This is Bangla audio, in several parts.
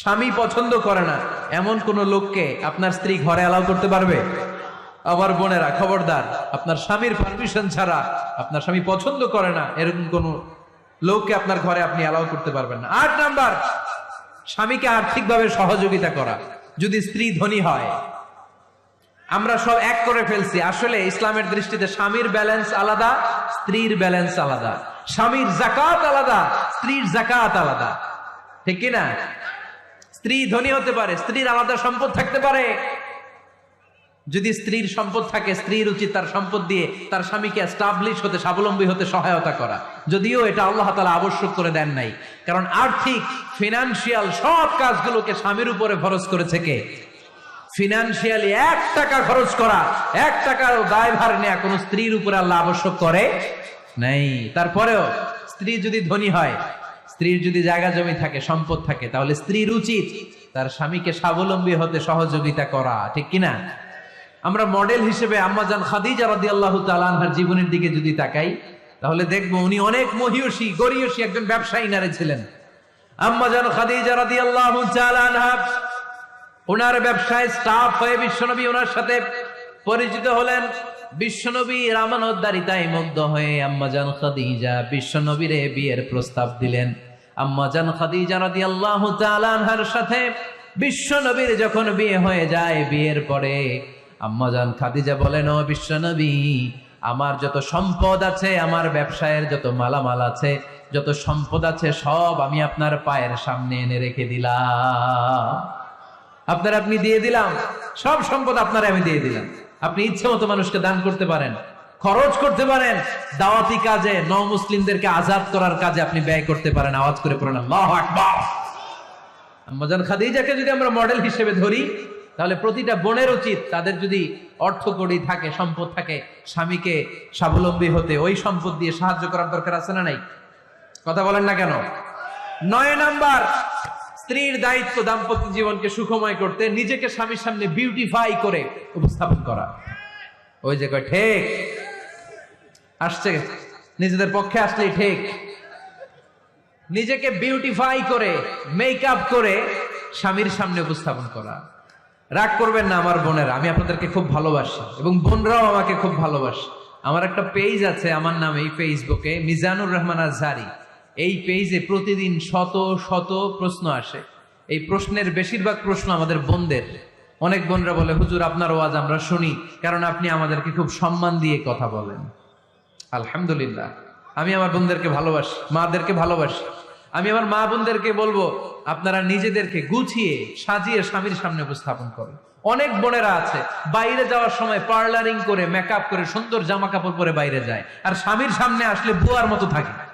স্বামী পছন্দ করে না, এমন কোন লোককে আপনার স্ত্রী ঘরে অ্যালাউ করতে পারবে? আবার বোনেরা, খবরদার, আপনার স্বামীর পারমিশন ছাড়া আপনার স্বামী পছন্দ করে না, এরকম কোন লোককে আপনার ঘরে আপনি অ্যালাউ করতে পারবেন না। আট নাম্বার, স্বামীকে আর্থিকভাবে সহযোগিতা করা, যদি স্ত্রী ধনী হয়। আমরা সব এক করে ফেলছি। আসলে ইসলামের দৃষ্টিতে স্বামীর ব্যালেন্স আলাদা, স্ত্রীর ব্যালেন্স আলাদা। স্বামীর জাকাত আলাদা, স্ত্রীর জাকাত আলাদা। ঠিক কি না স্ত্রী ধনী হতে পারে, স্ত্রীর আলাদা সম্পদ থাকতে পারে। যদি স্ত্রীর সম্পদ থাকে, স্ত্রীর উচিত তার সম্পদ দিয়ে তার স্বামীকে স্টাবলিশ হতে, স্বাবলম্বী হতে সহায়তা করা। যদিও এটা আল্লাহ তালা আবশ্যক করে দেন নাই। কারণ আর্থিক ফিনান্সিয়াল সব কাজগুলোকে স্বামীর উপরে খরচ করেছে কে? ফিনান্সিয়ালি এক টাকা খরচ করা, এক টাকার দায়ভার নেয়া কোনো স্ত্রীর উপরে আল্লাহ আবশ্যক করে নেই। তারপরেও স্ত্রী যদি ধনী হয় স্ত্রীর যদি জায়গা জমি থাকে, সম্পদ থাকে, তাহলে স্ত্রীর উচিত তার স্বামীকে স্বাবলম্বী হতে সহযোগিতা করা, ঠিক কিনা? আমরা মডেল হিসেবে আম্মাজান খাদিজা রাদিয়াল্লাহু তাআলা আনহার জীবনের দিকে যদি তাকাই, তাহলে দেখব উনি অনেক মহিয়সী, গরিয়সী একজন ব্যবসায়ী নারী ছিলেন। আম্মাজান খাদিজা তাআলা আনহা ওনার ব্যবসায় স্টাফ হয়ে বিশ্বনবী ওনার সাথে পরিচিত হলেন। বিশ্বনবী রামানোদ্দারিতায় মুগ্ধ হয়ে আম্মাজান খাদিজা বিশ্বনবীরে বিয়ের প্রস্তাব দিলেন। আম্মাজান খাদিজা রাদিয়াল্লাহু তাআলা আনহার সাথে বিশ্বনবীর যখন বিয়ে হয়ে যায় বিয়ের পরে আম্মাজান খাদিজা বলেন, ও বিশ্বনবী, আমার যত সম্পদ আছে, আমার ব্যবসায়ের যত মালামাল আছে, যত সম্পদ আছে, সব আমি আপনার পায়ের সামনে এনে রেখে দিলাম। আপনার আপনি দিয়ে দিলাম, সব সম্পদ আপনার আমি দিয়ে দিলাম। আপনি ইচ্ছে মতো মানুষকে দান করতে পারেন, খরচ করতে পারেন, দাওয়াতি কাজে ন মুসলিমদেরকে আজাদ করার কাজে আপনি ব্যয় করতে পারেন। আওয়াজ করে পড়েন, আল্লাহু খাদিজাকে যদি আমরা মডেল হিসেবে ধরি, তাহলে প্রতিটা বোনের উচিত তাদের যদি অর্থ কড়ি থাকে, সম্পদ থাকে, স্বামীকে স্বাবলম্বী হতে, ওই সম্পদ দিয়ে সাহায্য করার দরকার আছে না নাই? কথা বলেন না কেন? নয় নাম্বার স্ত্রীর দায়িত্ব দাম্পত্য জীবনকে সুখময় করতে, নিজেকে স্বামীর সামনে বিউটিফাই করে উপস্থাপন করা। ওই যে ঠিক। আসছে। নিজেদের পক্ষে আসলেই ঠিক। নিজেকে বিউটিফাই করে মেকআপ করে স্বামীর সামনে উপস্থাপন করা। রাগ করবেন না আমার বোনেরা, আমি আপনাদেরকে খুব ভালোবাসি এবং বোনরাও আমাকে খুব ভালোবাসে। আমার একটা পেজ আছে, আমার নামে এই ফেসবুকে মিজানুর রহমান আজহারি। এই পেজে প্রতিদিন শত শত প্রশ্ন আসে। এই প্রশ্নের বেশিরভাগ প্রশ্ন আমাদের বোনদের। অনেক বোনরা বলে, হুজুর, আপনার ওয়াজ আমরা শুনি, কারণ আপনি আমাদেরকে খুব সম্মান দিয়ে কথা বলেন। আলহামদুলিল্লাহ। আমি আমার বোনদেরকে ভালোবাসি, মাদেরকে ভালোবাসি। আমি আমার মা বোনদেরকে বলব, আপনারা নিজেদেরকে গুছিয়ে, সাজিয়ে স্বামীর সামনে উপস্থাপন করেন। অনেক বোনেরা আছে, বাইরে যাওয়ার সময় পার্লারিং করে মেকআপ করে, সুন্দর জামা কাপড় পরে বাইরে যায়, আর স্বামীর সামনে আসলে বুয়ার মতো থাকে।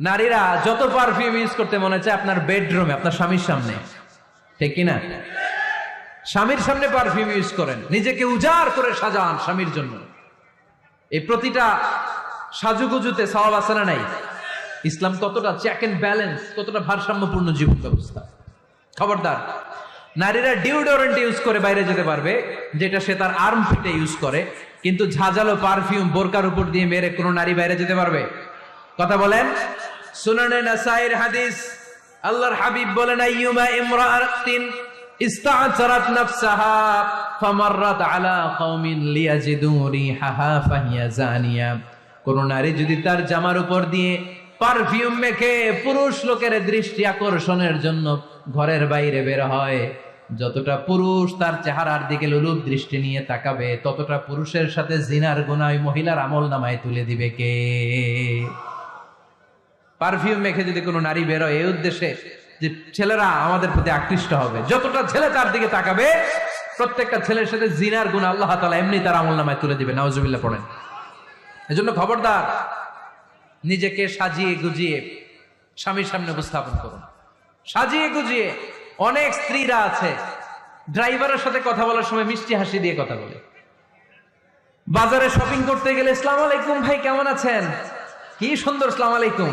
নারীরা যত পারফিউম ইউজ করতে মনে চায় আপনার বেডরুমে আপনার স্বামীর সামনে। ঠিক কিনা? স্বামীর সামনে পারফিউম ইউজ করেন। নিজেকে উজাড় করে সাজান স্বামীর জন্য। এই প্রতিটা সাজুগুজুতে সওয়াব আছে না নাই? ইসলাম কতটা চেক এন্ড ব্যালেন্স কতটা ভারসাম্যপূর্ণ জীবন ব্যবস্থা। খবরদার, নারীরা ডিওডোরেন্ট ইউজ করে বাইরে যেতে পারবে, যেটা সে তার আর্ম ফিটে ইউজ করে, কিন্তু ঝাঁঝালো পারফিউম বোরকার উপর দিয়ে মেরে কোনো নারী বাইরে যেতে পারবে? কথা বলেন? সুনানে নাসাইর হাদিস, আল্লাহর হাবিব বলেন, আইয়ুমা ইমরাআতিন ইস্তা'সারাত নাফসাহা, ফামাররাত আলা কওমিন লিয়াজিদু রিহাহা, ফাহিয়া জানিয়া। কোন নারী যদি তার জামার উপর দিয়ে পারফিউম মেখে পুরুষ লোকের দৃষ্টি আকর্ষণের জন্য ঘরের বাইরে বের হয়, যতটা পুরুষ তার চেহারার দিকে লুলুপ দৃষ্টি নিয়ে তাকাবে, ততটা পুরুষের সাথে জিনার গুনায় মহিলার আমল নামায় তুলে দিবে কে? পারফিউম মেখে যদি কোনো নারী বেরোয় এই উদ্দেশ্যে যে ছেলেরা আমাদের প্রতি আকৃষ্ট হবে। যতটা ছেলে তার দিকে তাকাবে, প্রত্যেকটা ছেলের সাথে জিনার গুণ আল্লাহ তালা এমনি তার আমল নামায় তুলে দিবে নওয়াজুবিল্লাহ পড়েন। এজন্য খবরদার, নিজেকে সাজিয়ে গুজিয়ে স্বামীর সামনে উপস্থাপন করুন। সাজিয়ে গুজিয়ে অনেক স্ত্রীরা আছে, ড্রাইভারের সাথে কথা বলার সময় মিষ্টি হাসি দিয়ে কথা বলে। বাজারে শপিং করতে গেলে ইসলাম আলাইকুম ভাই, কেমন আছেন? কি সুন্দর ইসলাম আলাইকুম।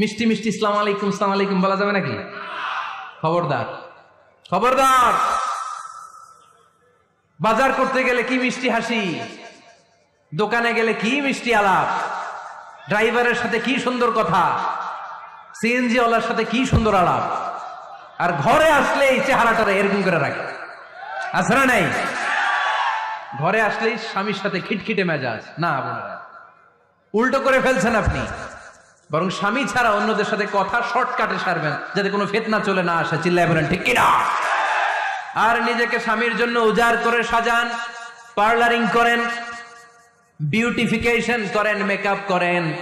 মিষ্টি মিষ্টি ইসলাম আলাইকুম ইসলাম আলাইকুম, বলা যাবে নাকি? খবরদার। খবরদার! বাজার করতে গেলে কি মিষ্টি হাসি? দোকানে গেলে কি মিষ্টি আলাপ? ড্রাইভারের সাথে কি সুন্দর কথা? সিএনজি ওয়ালার সাথে কি সুন্দর আলাপ? আর ঘরে আসলে এই চেহারাটা এরকম করে রাখে। না নাই? ঘরে আসলেই স্বামীর সাথে খিটখিটে মেজাজ। না, বোনেরা। উল্টো করে ফেলছেন আপনি। বরং স্বামী ছাড়া অন্যদের সাথে কথা শর্টকাটে সারবেন, যাতে কোনো ফেতনা চলে না আসে। চিল্লায় বলেন, ঠিক কিনা? আর নিজেকে স্বামীর জন্য উজাড় করে সাজান, পার্লারিং করেন, বিউটিফিকেশন করেন, মেকআপ করেন,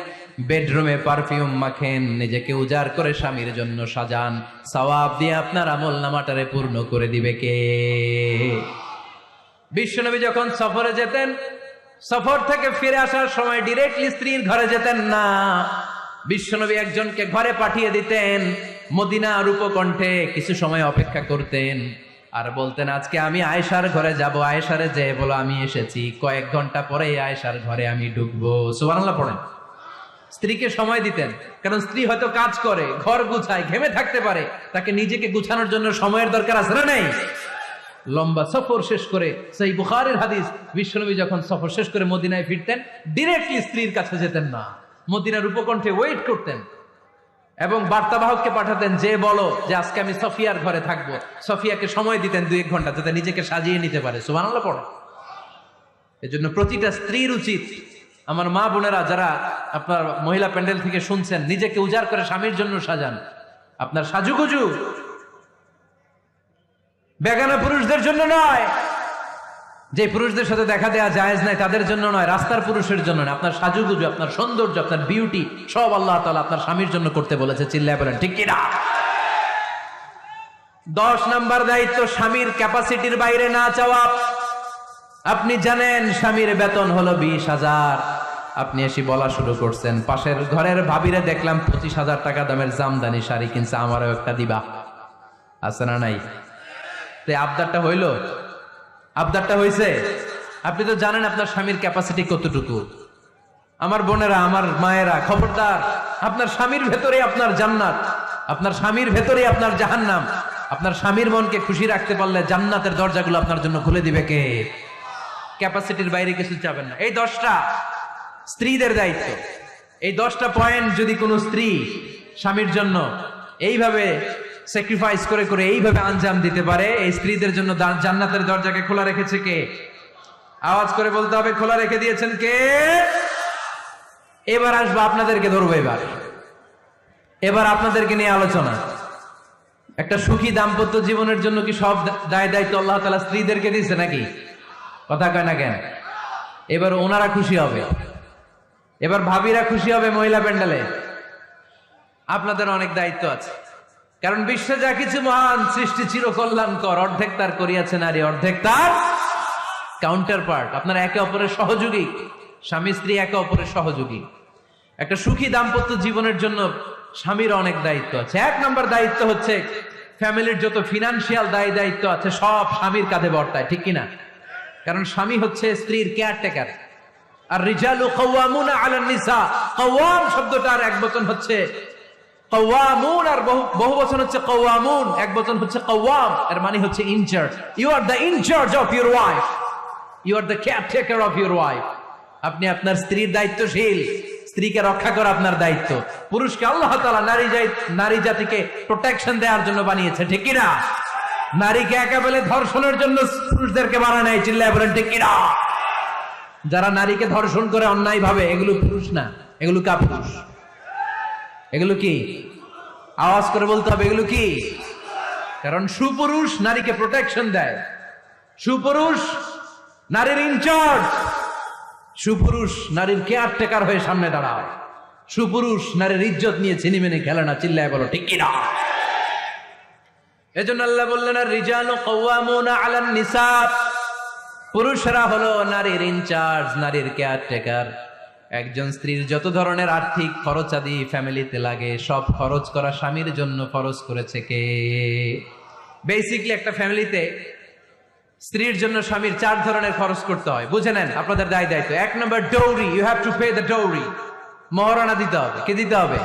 বেডরুমে পারফিউম মাখেন, নিজেকে উজাড় করে স্বামীর জন্য সাজান। সওয়াব দিয়ে আপনার আমল নামাটারে পূর্ণ করে দিবে কে? বিশ্বনবী যখন সফরে যেতেন, সফর থেকে ফিরে আসার সময় ডিরেক্টলি স্ত্রীর ঘরে যেতেন না। বিশ্বনবী একজনকে ঘরে পাঠিয়ে দিতেন মদিনা রূপকণ্ঠে কিছু সময় অপেক্ষা করতেন। আর বলতেন, আজকে আমি আয়েশার ঘরে যাব। আয়েশারে যে বলো, আমি এসেছি। কয়েক ঘণ্টা পরে আয়েশার ঘরে আমি ঢুকবো। সুবহানাল্লাহ পড়েন। স্ত্রীকে সময় দিতেন, কারণ স্ত্রী হয়তো কাজ করে, ঘর গুছায়, ঘেমে থাকতে পারে। তাকে নিজেকে গুছানোর জন্য সময়ের দরকার আছে না নেই? লম্বা সফর শেষ করে সেই বুখারের হাদিস, বিশ্বনবী যখন সফর শেষ করে মদিনায় ফিরতেন ডিরেক্টলি স্ত্রীর কাছে যেতেন না। মদিনার উপকণ্ঠে ওয়েট করতেন। এবং বার্তাবাহককে পাঠাতেন, যে বলো যে আজকে আমি সফিয়ার ঘরে থাকব। সফিয়াকে সময় দিতেন দুই এক ঘণ্টা, যাতে নিজেকে সাজিয়ে নিতে পারে। সুবহানাল্লাহ, পড়ে। এজন্য প্রতিটা স্ত্রীর উচিত, আমার মা বোনেরা যারা আপনার মহিলা প্যান্ডেল থেকে শুনছেন, নিজেকে উজাড় করে স্বামীর জন্য সাজান। আপনার সাজুগুজু বেগানা পুরুষদের জন্য নয় যে পুরুষদের সাথে দেখা দেওয়া জায়েজ নাই, তাদের জন্য নয়, রাস্তার পুরুষের জন্য নয়। আপনার সাজুগুজু, আপনার সৌন্দর্য, আপনার বিউটি সব আল্লাহ তালা আপনার স্বামীর জন্য করতে বলেছে, চিল্লায় বলেন, ঠিক কিনা? দশ নাম্বার দায়িত্ব, স্বামীর ক্যাপাসিটির বাইরে না চাওয়া। আপনি জানেন, স্বামীর বেতন হলো বিশ হাজার। আপনি এসে বলা শুরু করছেন, পাশের ঘরের ভাবিরে দেখলাম পঁচিশ হাজার টাকা দামের জামদানি শাড়ি কিনছে, আমারও একটা দিবা। আছে না নাই? আবদারটা হইল? আবদারটা হয়েছে? আপনি তো জানেন আপনার স্বামীর ক্যাপাসিটি কতটুকু। আমার বোনেরা, আমার মায়েরা, খবরদার, আপনার স্বামীর ভেতরে আপনার জান্নাত, আপনার স্বামীর ভেতরে আপনার জাহান্নাম। আপনার স্বামীর মনকে খুশি রাখতে পারলে জান্নাতের দরজাগুলো আপনার জন্য খুলে দিবে কে? ক্যাপাসিটির বাইরে কিছু চাবেন না। এই দশটা স্ত্রীদের দায়িত্ব। এই দশটা পয়েন্ট যদি কোনো স্ত্রী স্বামীর জন্য এইভাবে স্যাক্রিফাইস করে করে এইভাবে আঞ্জাম দিতে পারে। এই স্ত্রীদের জন্য জান্নাতের দরজাকে খোলা রেখেছে কে? আওয়াজ করে বলতে হবে, খোলা রেখে দিয়েছেন কে? এবার আসব আপনাদেরকে ধরবো এবার। এবার আপনাদেরকে নিয়ে আলোচনা। একটা সুখী দাম্পত্য জীবনের জন্য কি সব দায় দায়িত্ব আল্লাহ তালা স্ত্রীদেরকে দিয়েছে নাকি? কথা কয় না কেন? এবার ওনারা খুশি হবে। এবার ভাবিরা খুশি হবে মহিলা প্যান্ডেলে। আপনাদের অনেক দায়িত্ব আছে। কারণ বিশ্বে যা কিছু মহান সৃষ্টি চির কল্যাণকর অর্ধেক তার করিয়াছে নারী, অর্ধেক তার কাউন্টার পার্ট আপনার একে অপরের সহযোগী, স্বামী স্ত্রী একে অপরের সহযোগী। একটা সুখী দাম্পত্য জীবনের জন্য স্বামীর অনেক দায়িত্ব আছে। এক নম্বর দায়িত্ব হচ্ছে ফ্যামিলির যত ফিনান্সিয়াল দায় দায়িত্ব আছে, সব স্বামীর কাঁধে বর্তায়, ঠিক কিনা? কারণ স্বামী হচ্ছে স্ত্রীর কেয়ারটেকার আর রিজালু কওয়ামুনা আলান নিসা, কওয়াম শব্দটার এক বচন হচ্ছে কওয়ামুন আর বহু হচ্ছে কওয়ামুন, এক হচ্ছে মানে হচ্ছে incharge you are the incharge of your wife you caretaker of your wife আপনি আপনার স্ত্রীর দায়িত্বশীল। স্ত্রীকে রক্ষা করা আপনার দায়িত্ব। পুরুষকে আল্লাহ নারী নারী জাতিকে প্রোটেকশন দেওয়ার জন্য বানিয়েছে, ঠিক নারীকে একেবারে ধর্ষণের জন্য পুরুষদেরকে বানায় নাই চিল্লায় বলেন যারা নারীকে ধর্ষণ করে অন্যায় ভাবে এগুলো পুরুষ না, এগুলো কাপুরুষ। এগুলো কি? আওয়াজ করে বলতে হবে, এগুলো কি? কারণ সুপুরুষ নারীকে প্রোটেকশন দেয়। সুপুরুষ নারীর ইনচার্জ সুপুরুষ নারীর কেয়ার টেকার হয়ে সামনে দাঁড়ায় সুপুরুষ নারীর ইজ্জত নিয়ে চিনি মেনে খেলে না, চিল্লায় বলো, ঠিক কিনা? এজন্য আল্লাহ বললেন রিজানু কওয়ামুনা আলান নিসা পুরুষরা হলো নারীর ইনচার্জ নারীর কেয়ার টেকার একজন স্ত্রীর যত ধরনের আর্থিক খরচাদি ফ্যামিলিতে লাগে, সব খরচ করা স্বামীর জন্য খরচ করেছে কে? বেসিকলি একটা ফ্যামিলিতে স্ত্রীর জন্য স্বামীর চার ধরনের খরচ করতে হয়। বুঝে নেন? আপনাদের দায় দায়িত্ব। এক নম্বর dowry you have to pay the dowry মহারণা দিতে হবে। কে দিতে হবে?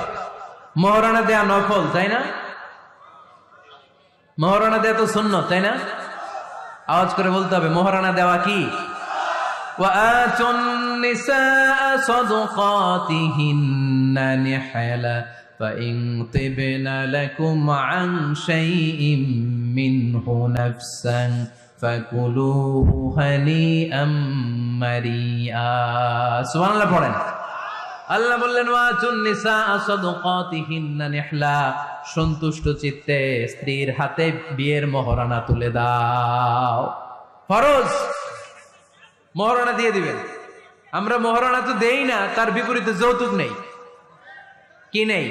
মহারণা দেয়া নফল, তাই না? মহারণা দেয়া তো শূন্য তাই না? আওয়াজ করে বলতে হবে, মহারণা দেওয়া কি? وآتوا النساء صدقاتهن نحلا فإن طبن لكم عن شيء منه نفسا فكلوه هنيئا مريئا سبحان الله পড়েন আল্লাহ বললেন ওয়াতুন নিসা সাদকাতিহিন্না নিহলা সন্তুষ্ট চিত্তে স্ত্রীর হাতে বিয়ের মহরানা তুলে দাও ফরজ মহারণা দিয়ে দিবেন। আমরা মহারণা তো দেই না, তার বিপরীতে যৌতুক নেই। কি নেই?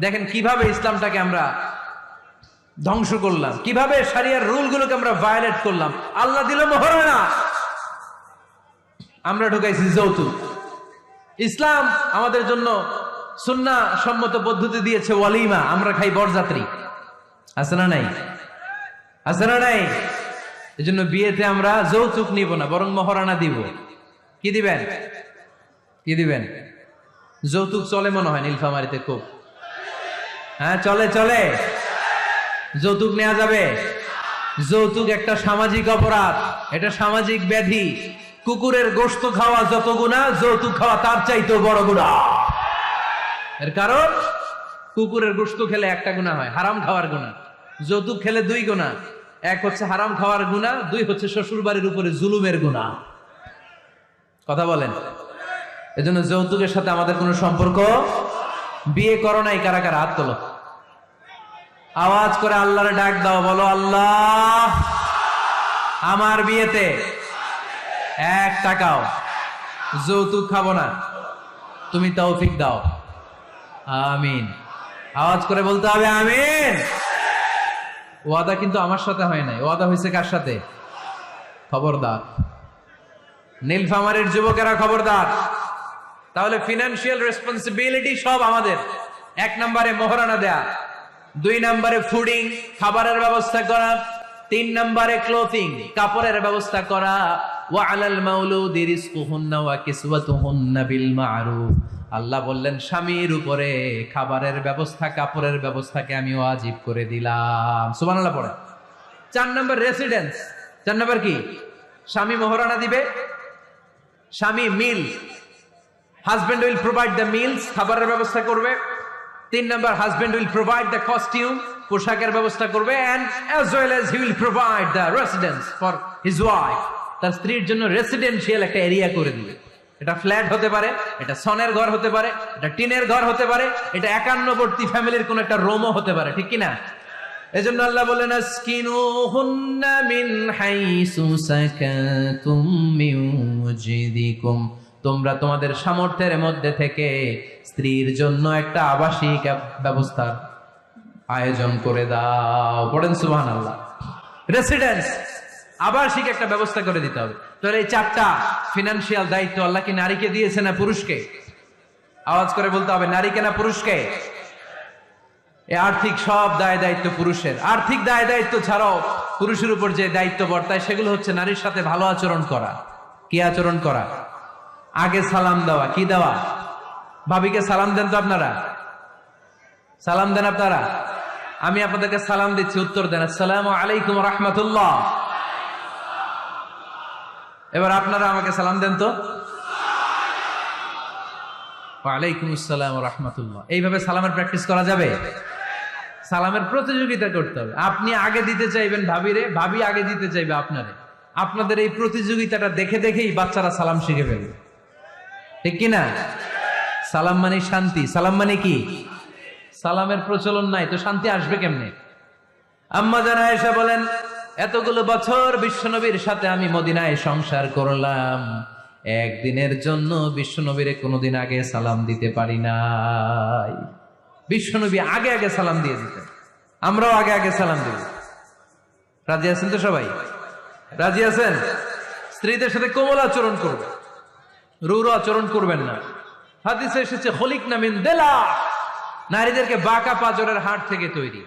দেখেন কীভাবে ইসলামটাকে আমরা ধ্বংস করলাম, কীভাবে সারিয়ার রুলগুলোকে আমরা ভায়োলেট করলাম। আল্লাহ দিল মহারণা। আমরা ঢুকাইছি যৌতুক। ইসলাম আমাদের জন্য সুন্না সম্মত পদ্ধতি দিয়েছে ওয়ালিমা, আমরা খাই বরযাত্রী। আছে না নাই? আছে না নাই? এজন্য বিয়েতে আমরা যৌতুক নিব না, বরং মহারানা দিব। কি দিবেন? কি দিবেন? যৌতুক চলে মনে হয় নীলফামারিতে খুব। হ্যাঁ চলে চলে। যৌতুক নেওয়া যাবে। যৌতুক একটা সামাজিক অপরাধ, এটা সামাজিক ব্যাধি। কুকুরের গোস্ত খাওয়া যত গুণা, যৌতুক খাওয়া তার চাইতেও বড় গুণা। এর কারণ, কুকুরের গোস্ত খেলে একটা গুণা হয়, হারাম খাওয়ার গুণা। যৌতুক খেলে দুই গুণা। এক হচ্ছে হারাম খাওয়ার গুণা দুই হচ্ছে শ্বশুর বাড়ির উপরে জুলুমের গুণা কথা বলেন। এজন্য যৌতুকের সাথে আমাদের কোনো সম্পর্ক? বিয়ে করো নাই, কারা কারা? হাত তোলো। আওয়াজ করে আল্লাহরে ডাক দাও, বলো, আল্লাহ, আমার বিয়েতে এক টাকাও যৌতুক খাব না। তুমি তৌফিক দাও। আমিন। আওয়াজ করে বলতে হবে, আমিন। ওয়াদা কিন্তু আমার সাথে হয় নাই। ওয়াদা হয়েছে কার সাথে? খবরদার। নীলফামারের যুবকেরা খবরদার। তাহলে ফিনান্সিয়াল রেসপন্সিবিলিটি সব আমাদের। এক নম্বরে মোহরানা দেয়া, দুই নম্বরে ফুডিং খাবারের ব্যবস্থা করা, তিন নম্বরে ক্লোথিং কাপড়ের ব্যবস্থা করা। ওয়া বিল আল্লাহ বললেন, স্বামীর উপরে খাবারের ব্যবস্থা, কাপড়ের ব্যবস্থাকে আমি ওয়াজিব করে দিলাম। সুবহানাল্লাহ পড়ে চার নম্বর রেসিডেন্স। চার নম্বর কি? স্বামী মোহরানা দিবে। স্বামী meal. Husband will provide the meals, খাবারের ব্যবস্থা করবে। তিন নম্বর husband will provide the costume, পোশাকের ব্যবস্থা করবে। And as well as he will provide the residence for his wife তার স্ত্রীর জন্য রেসিডেন্সিয়াল একটা এরিয়া করে দিবে। এটা ফ্ল্যাট হতে পারে, এটা সনের ঘর হতে পারে, এটা টিনের ঘর হতে পারে, এটা একান্নবর্তী ফ্যামিলির কোন একটা রোমও হতে পারে, ঠিক কিনা? এজন্য আল্লাহ বলেন, আসকিনুহুন্না মিন হাইসু সাকাতুম মিন ওয়াজিদিকুম তোমরা তোমাদের সামর্থ্যের মধ্যে থেকে স্ত্রীর জন্য একটা আবাসিক ব্যবস্থার আয়োজন করে দাও। পড়েন সুবহান আল্লাহ রেসিডেন্স আবাসিক একটা ব্যবস্থা করে দিতে হবে। তাহলে এই চারটা ফিনান্সিয়াল দায়িত্ব আল্লাহ কি নারীকে দিয়েছে না পুরুষকে? আওয়াজ করে বলতে হবে, নারীকে না পুরুষকে? আর্থিক সব দায় দায়িত্ব পুরুষের। আর্থিক দায় দায়িত্ব ছাড়াও পুরুষের উপর যে দায়িত্ব বর্তায়, সেগুলো হচ্ছে নারীর সাথে ভালো আচরণ করা। কি আচরণ করা? আগে সালাম দেওয়া। কি দেওয়া? ভাবিকে সালাম দেন তো আপনারা? সালাম দেন আপনারা? আমি আপনাদেরকে সালাম দিচ্ছি, উত্তর দেন। আসসালামু আলাইকুম রহমতুল্লাহ। এবার আপনারা আমাকে সালাম দেন তো। ওয়ালাইকুম আসসালাম রহমতুল্লাহ। এইভাবে সালামের প্র্যাকটিস করা যাবে? সালামের প্রতিযোগিতা করতে হবে। আপনি আগে দিতে চাইবেন ভাবিরে, ভাবি আগে দিতে চাইবে আপনারে। আপনাদের এই প্রতিযোগিতাটা দেখে দেখেই বাচ্চারা সালাম শিখে ফেলবে। ঠিক কিনা সালাম মানে শান্তি। সালাম মানে কি? সালামের প্রচলন নাই, তো শান্তি আসবে কেমনে? আম্মা জানা এসে বলেন এতগুলো বছর বিশ্বনবীর সাথে আমি মদিনায় সংসার করলাম। একদিনের জন্য বিশ্বনবীরে কোনোদিন আগে সালাম দিতে পারি নাই। বিশ্বনবী আগে আগে সালাম দিয়ে দিতেন। আমরাও আগে আগে সালাম দিব রাজি আছেন তো সবাই? রাজি আছেন? স্ত্রীদের সাথে কোমল আচরণ করবেন রুর আচরণ করবেন না। হাদিসে এসেছে হলিক নামিন দেলা নারীদেরকে বাঁকা পাজরের হাট থেকে তৈরি।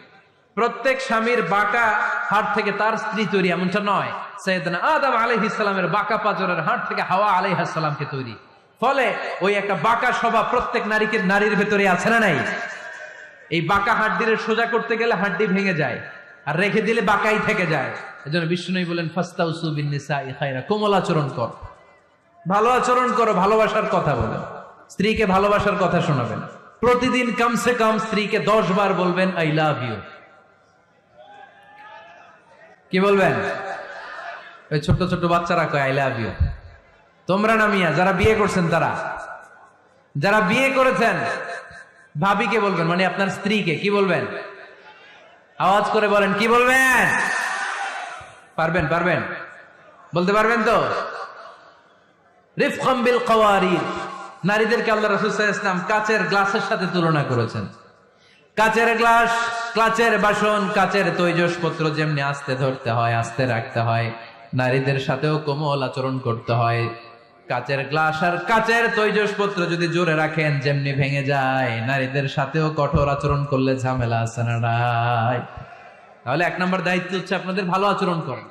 প্রত্যেক স্বামীর বাঁকা হাট থেকে তার স্ত্রী তৈরি, এমনটা নয়। সৈয়দনা আদম আলাইহ ইসলামের বাঁকা পাজরের হাট থেকে হাওয়া সালামকে তৈরি। ফলে ওই একটা বাঁকা স্বভাব প্রত্যেক নারীকে, নারীর ভেতরে আছে না নাই? এই বাঁকা হাড্ডির সোজা করতে গেলে হাড্ডি ভেঙে যায়, আর রেখে দিলে বাঁকাই থেকে যায়। এজন্য বিষ্ণু বলেন, ফাস্তাউসু বিন নিসাই কোমল আচরণ কর। ভালো আচরণ করো, ভালোবাসার কথা বলো। স্ত্রীকে ভালোবাসার কথা শোনাবেন। প্রতিদিন কমসে কম স্ত্রীকে দশ বার বলবেন, আই লাভ ইউ। কি বলবেন? ওই ছোট্ট ছোট্ট বাচ্চারা কয় আই লাভ ইউ তোমরা না মিয়া, যারা বিয়ে করছেন তারা। যারা বিয়ে করেছেন, ভাবিকে বলবেন মানে আপনার স্ত্রীকে, কি বলবেন? আওয়াজ করে বলেন, কি বলবেন? পারবেন পারবেন? বলতে পারবেন তো? রিফকম বিল কওয়ারিদ। নারীদেরকে আল্লাহ রাসূল ওয়াসাল্লাম কাচের গ্লাসের সাথে তুলনা করেছেন। কাচের গ্লাস কাচের বাসন, কাচের তৈজসপত্র যেমনি আস্তে ধরতে হয়, আস্তে রাখতে হয়। নারীদের সাথেও কোমল আচরণ করতে হয়। কাচের গ্লাস আর কাচের তৈজসপত্র যদি জোরে রাখেন, যেমনি ভেঙে যায়। নারীদের সাথেও কঠোর আচরণ করলে ঝামেলা আছে না তাহলে এক নম্বর দায়িত্ব হচ্ছে আপনাদের ভালো আচরণ করেন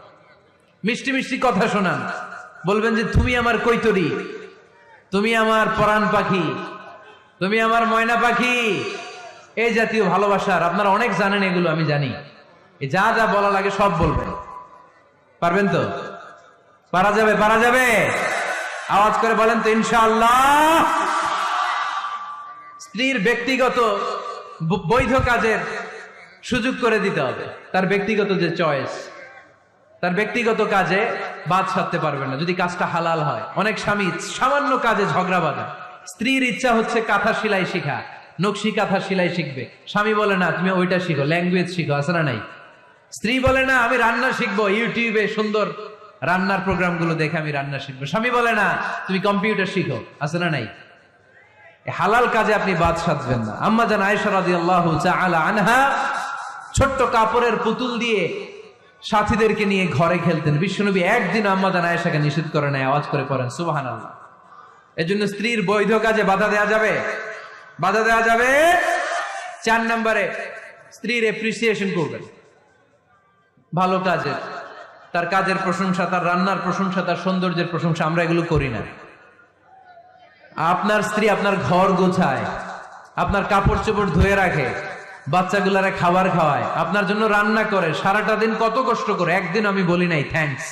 মিষ্টি মিষ্টি কথা শোনান। বলবেন যে, তুমি আমার কৈতরি, তুমি আমার পরাণ পাখি, তুমি আমার ময়না পাখি এই জাতীয় ভালোবাসার, আপনারা অনেক জানেন এগুলো, আমি জানি। যা যা বলা লাগে সব বলবেন। পারবেন তো? পারা যাবে পারা যাবে? আওয়াজ করে বলেন তো, ইনশাআল্লাহ। স্ত্রীর ব্যক্তিগত বৈধ কাজের সুযোগ করে দিতে হবে। তার ব্যক্তিগত যে চয়েস তার ব্যক্তিগত কাজে বাদ সাধতে পারবে না। যদি কাজটা হালাল হয়, অনেক স্বামী সামান্য কাজে ঝগড়া বাঁধে। স্ত্রীর ইচ্ছা হচ্ছে কাঁথা সেলাই শিখা। নকশি কাঁথা সেলাই শিখবে। স্বামী বলে, না, তুমি ওইটা শিখো, ল্যাঙ্গুয়েজ শিখো, আছে না নাই? স্ত্রী বলে, না, আমি রান্না শিখব, ইউটিউবে সুন্দর রান্নার প্রোগ্রামগুলো দেখে আমি রান্না শিখব। স্বামী বলে, না, তুমি কম্পিউটার শিখো, আছে না নাই? হালাল কাজে আপনি বাদ সাধবেন না। আম্মা জান আয়েশা রাদিয়াল্লাহু তাআলা আনহা ছোট্ট কাপড়ের পুতুল দিয়ে সাথীদেরকে নিয়ে ঘরে খেলতেন। বিশ্বনবী একদিন আম্মা জান আয়েশাকে নিষেধ করে নাই, আওয়াজ করে পড়েন, সুবহানাল্লাহ। এজন্য স্ত্রীর বৈধ কাজে বাধা দেয়া যাবে? বাধা দেওয়া যাবে। চার নম্বরে স্ত্রীর এপ্রিসিয়েশন করবেন। ভালো কাজে তার কাজের প্রশংসা, তার রান্নার প্রশংসা, তার সৌন্দর্যের প্রশংসা, আমরা এগুলো করি না। আপনার স্ত্রী আপনার ঘর গোছায়, আপনার কাপড় চোপড় ধুয়ে রাখে, বাচ্চাগুলারে খাবার খাওয়ায়, আপনার জন্য রান্না করে, সারাটা দিন কত কষ্ট করে, একদিন আমি বলি নাই থ্যাঙ্কস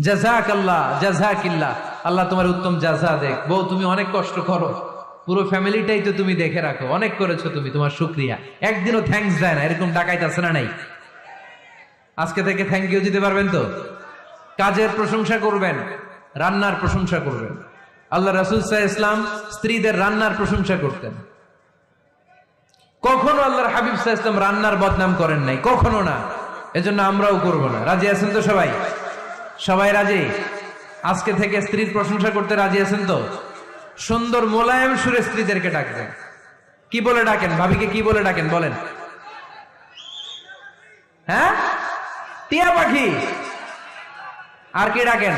জাজাক আল্লাহ জাজাকিল্লাহ আল্লাহ তোমার উত্তম জাজা দেখ। বউ, তুমি অনেক কষ্ট করো। পুরো ফ্যামিলিটাই তো তুমি দেখে রাখো। অনেক করেছ তুমি, তোমার শুক্রিয়া। একদিনও থ্যাঙ্কস দেয় না, এরকম ডাকাইতে আছে না নাই? আজকে থেকে থ্যাংক ইউ দিতে পারবেন তো? কাজের প্রশংসা করবেন, রান্নার প্রশংসা করবেন। আল্লাহ রাসুল সাহ ইসলাম স্ত্রীদের রান্নার প্রশংসা করতেন। কখনো আল্লাহর হাবিব সাহ ইসলাম রান্নার বদনাম করেন নাই, কখনো না। এজন্য আমরাও করব না। রাজি আছেন তো সবাই? সবাই রাজি? আজকে থেকে স্ত্রীর প্রশংসা করতে রাজি আছেন তো? সুন্দর মোলায়েম সুরে স্ত্রীদেরকে ডাকবেন কি বলে ডাকেন? ভাবিকে কি বলে ডাকেন? বলেন। হ্যাঁ? টিয়া পাখি। আর কি ডাকেন?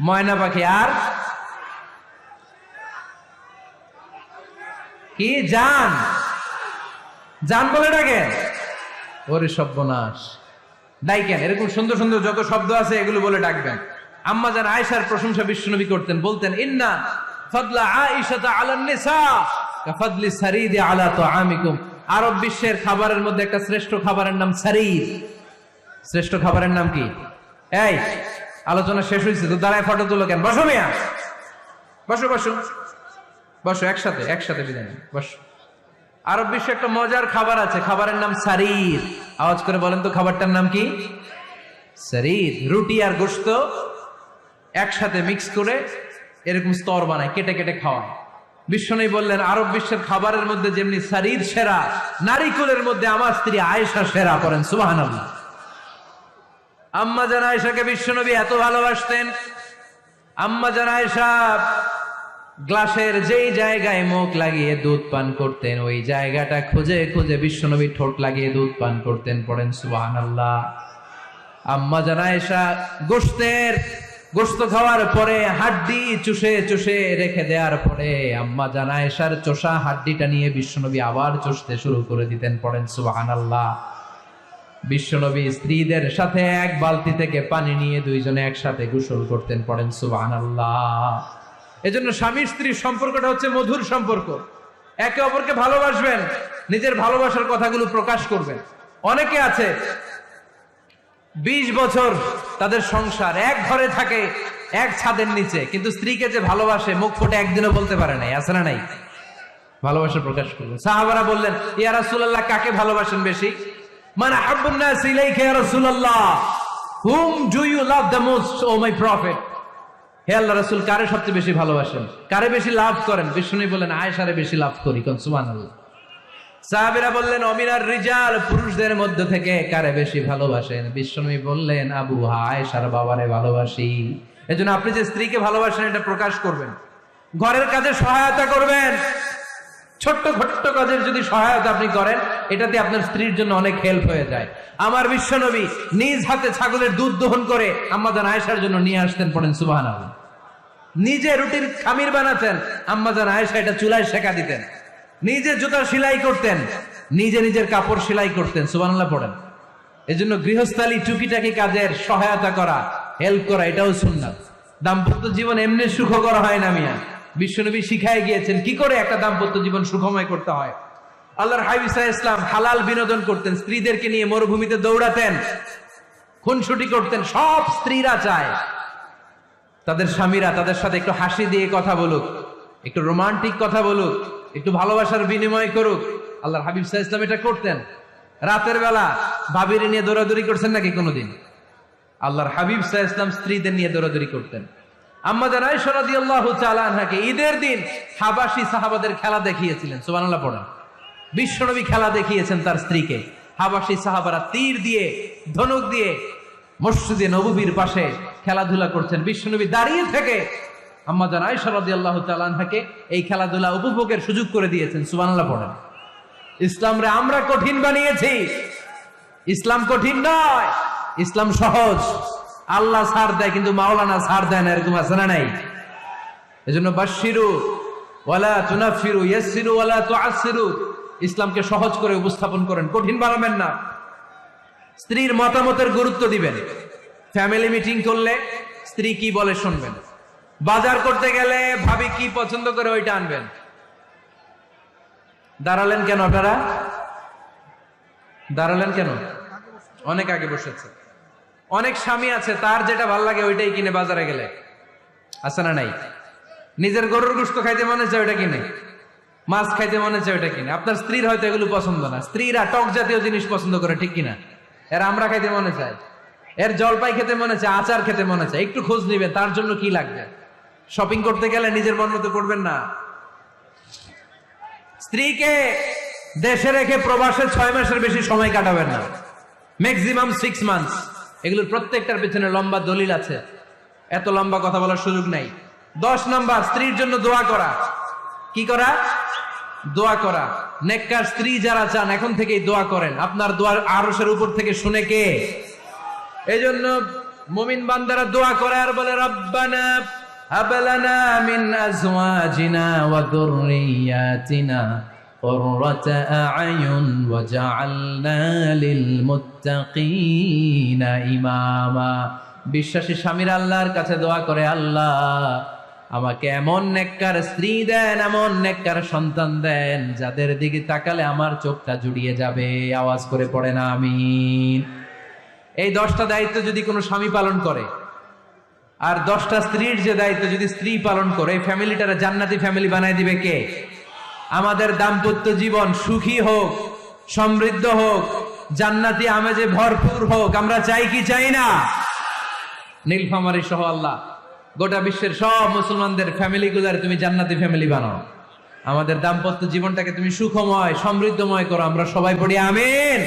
ময়না পাখি। আর? কি? জান। জান বলে ডাকেন? ওরে সর্বনাশ। ডাইকেন এরকম সুন্দর সুন্দর যত শব্দ আছে, এগুলো বলে ডাকবেন। আম্মা জান আয়েশার প্রশংসা বিশ্বনবী করতেন, বলতেন, ইন্না ফাদলা আয়েশাতা আলান নিসা কাফাদলি সারিদি আলা তুআমিকুম। আরব বিশ্বের খাবারের মধ্যে একটা শ্রেষ্ঠ খাবারের নাম সারিদ। শ্রেষ্ঠ খাবারের নাম কি? এই, আলোচনা শেষ হয়েছে তো দাঁড়ায় ফটো তুলো কেন? বসো মিয়া। বসো বসো। বসো, একসাথে একসাথে বিদায় বসো। আরব বিশ্বে একটা মজার খাবার আছে, খাবারের নাম সারির আওয়াজ করে বলেন তো খাবারটার নাম কি? শরীর, রুটি আর গোশত একসাথে মিক্স করে এরকম স্তর বানায়, কেটে কেটে খাওয়ায়। বিশ্বনবী বললেন, আরব বিশ্বের খাবারের মধ্যে যেমনি শরীর সেরা নারিকুলের মধ্যে আমার স্ত্রী আয়েশা সেরা করেন, সুবহানাল্লাহ। আম্মা জান আয়েশাকে বিশ্বনবী এত ভালোবাসতেন। আম্মা জান আয়েশা গ্লাসের যেই জায়গায় মুখ লাগিয়ে দুধ পান করতেন, ওই জায়গাটা খুঁজে খুঁজে বিশ্বনবী ঠোঁট লাগিয়ে দুধ পান করতেন, পড়েন সুবহানাল্লাহ। আম্মা জান আয়েশা গোস্তের গোস্ত খাওয়ার পরে হাড্ডি চুষে চুষে রেখে দেওয়ার পরে আম্মা জান আয়েশার চোষা হাড্ডিটা নিয়ে বিশ্বনবী আবার চষতে শুরু করে দিতেন, পড়েন সুবহানাল্লাহ। বিশ্বনবী স্ত্রীদের সাথে এক বালতি থেকে পানি নিয়ে দুইজনে একসাথে গোসল করতেন, পড়েন সুবহানাল্লাহ। এজন্য স্বামী স্ত্রীর সম্পর্কটা হচ্ছে মধুর সম্পর্ক। একে অপরকে ভালোবাসবেন, নিজের ভালোবাসার কথাগুলো প্রকাশ করবেন। অনেকে আছে, বিশ বছর তাদের সংসার, এক ঘরে থাকে, এক ছাদের নিচে, কিন্তু স্ত্রীকে যে ভালোবাসে, মুখ ফুটে একদিনও বলতে পারে নাই, আছে না নাই? ভালোবাসা প্রকাশ করবেন সাহাবারা বললেন, ইয়া রাসূলুল্লাহ, কাকে ভালোবাসেন বেশি? মানে হাব্বুন্নাস ইলাইকা ইয়া রাসূলুল্লাহ, হুম, do you love the most, O my prophet? হে আল্লাহ রসুল, কারে সবচেয়ে বেশি ভালোবাসেন? কারে বেশি লাভ করেন? বিষ্ণু বললেন আয়েশারে বেশি লাভ করি, কোন সুমান সাহাবিরা বললেন, অমিনার রিজাল পুরুষদের মধ্যে থেকে কারে বেশি ভালোবাসেন? বিশ্বনবী বললেন, আবু আয়েশার বাবারে ভালোবাসি। এজন্য আপনি যে স্ত্রীকে ভালোবাসেন, এটা প্রকাশ করবেন। ঘরের কাজে সহায়তা করবেন। ছোট্ট ছোট্ট কাজের যদি সহায়তা আপনি করেন, এটাতে আপনার স্ত্রীর জন্য অনেক হেল্প হয়ে যায়। আমার বিশ্বনবী নিজ হাতে ছাগলের দুধ দহন করে আম্মাজান আয়েশার জন্য নিয়ে আসতেন, পড়েন সুবাহান নিজে রুটির খামির বানাতেন, আম্মাজান আয়েশা এটা চুলায় শেখা দিতেন। নিজে জুতা সেলাই করতেন, নিজে নিজের কাপড় সেলাই করতেন সুবানাল্লাহ পড়েন। এজন্য গৃহস্থালী টুকিটাকি কাজের সহায়তা করা হেল্প করা, এটাও সুন্নাত। দাম্পত্য জীবন এমনি সুখ করা হয় না মিয়া। বিশ্বনবী শিখায় গিয়েছেন, কি করে একটা দাম্পত্য জীবন সুখময় করতে হয়? আল্লাহর হাবিসা ইসলাম হালাল বিনোদন করতেন, স্ত্রীদেরকে নিয়ে মরুভূমিতে দৌড়াতেন, খুনসুটি করতেন, সব স্ত্রীরা চায়। তাদের স্বামীরা তাদের সাথে একটু হাসি দিয়ে কথা বলুক, একটু রোমান্টিক কথা বলুক, একটু ভালোবাসার বিনিময় করুক। আল্লাহর হাবিব সাহা ইসলাম এটা করতেন। রাতের বেলা ভাবির নিয়ে দৌড়াদৌড়ি করছেন নাকি কোনোদিন? আল্লাহর হাবিব সাহা ইসলাম স্ত্রীদের নিয়ে দৌড়াদৌড়ি করতেন। আম্মাদের আয়সরাদি আল্লাহ চালানহাকে ঈদের দিন হাবাসি সাহাবাদের খেলা দেখিয়েছিলেন সুবানাল্লাহ পড়েন। বিশ্বনবী খেলা দেখিয়েছেন তার স্ত্রীকে। হাবাসি সাহাবারা তীর দিয়ে, ধনুক দিয়ে মসজিদে নববীর পাশে খেলাধুলা করছেন। বিশ্বনবী দাঁড়িয়ে থেকে আম্মাজান আয়সরাদি আল্লাহ চালানহাকে এই খেলাধুলা উপভোগের সুযোগ করে দিয়েছেন সুবানাল্লাহ পড়েন। ইসলামরে আমরা কঠিন বানিয়েছি। ইসলাম কঠিন নয়, ইসলাম সহজ। আল্লাহ সার দেয়, কিন্তু মাওলানা ছাড় দেয় না, এরকম আছে না নাই? এজন্য বাশিরু ওয়ালা তুনাফিরু ইয়াসিরু ওয়ালা তুআসিরু ইসলামকে সহজ করে উপস্থাপন করেন, কঠিন বানাবেন না। স্ত্রীর মতামতের গুরুত্ব দিবেন। ফ্যামিলি মিটিং করলে স্ত্রী কি বলে শুনবেন। বাজার করতে গেলে ভাবি কি পছন্দ করে ওইটা আনবেন। দাঁড়ালেন কেন আপনারা? দাঁড়ালেন কেন? অনেক আগে বসেছে। অনেক স্বামী আছে, তার যেটা ভালো লাগে ওইটাই কিনে বাজারে গেলে। আছে না নাই? নিজের গরুর গুস্ত খাইতে মনে চায় ওইটা কিনে। মাছ খাইতে মনে চায় ওইটা কিনে। আপনার স্ত্রীর হয়তো এগুলো পছন্দ না। স্ত্রীরা টক জাতীয় জিনিস পছন্দ করে, ঠিক কিনা? এর আমরা খাইতে মনে চায়। এর জলপাই খেতে মনে চায়, আচার খেতে মনে চায়। একটু খোঁজ নিবেন তার জন্য কি লাগবে? শপিং করতে গেলে নিজের মন মতো করবেন না। স্ত্রীকে দেশে রেখে প্রবাসে ছয় মাসের বেশি সময় কাটাবেন না। ম্যাক্সিমাম সিক্স মান্থস এগুলোর প্রত্যেকটার পেছনে লম্বা দলিল আছে। এত লম্বা কথা বলার সুযোগ নাই। দশ নাম্বার, স্ত্রীর জন্য দোয়া করা। কি করা? দোয়া করা। নেককার স্ত্রী যারা চান, এখন থেকেই দোয়া করেন। আপনার দোয়ার আরসের উপর থেকে শুনে কে? এই জন্য মুমিন বান্দারা দোয়া করে আর বলে, রব্বানা হাবলানা মিন আজওয়াজিনা ওয়া যুররিয়াতিনা। قرة أعين وجعلنا للمتقين إماما বিশ্বাসী স্বামীর আল্লাহর কাছে দোয়া করে আল্লাহ আমাকে এমন নেককার স্ত্রী দেন এমন নেককার সন্তান দেন যাদের দিকে তাকালে আমার চোখটা জুড়িয়ে যাবে আওয়াজ করে পড়ে না আমিন এই দশটা দায়িত্ব যদি কোনো স্বামী পালন করে আর দশটা স্ত্রীর যে দায়িত্ব যদি স্ত্রী পালন করে এই ফ্যামিলিটারে জান্নাতি ফ্যামিলি বানাই দিবে কে আমাদের দাম্পত্য জীবন সুখী হোক, সমৃদ্ধ হোক, জান্নাতি আমেজে ভরপুর হোক, আমরা চাই কি চাই না? নীলফামারি সহ আল্লাহ, গোটা বিশ্বের সব মুসলমানদের ফ্যামিলি গুলার তুমি জান্নাতি ফ্যামিলি বানাও। আমাদের দাম্পত্য জীবনটাকে তুমি সুখময়, সমৃদ্ধময় করো, আমরা সবাই পড়ি আমিন।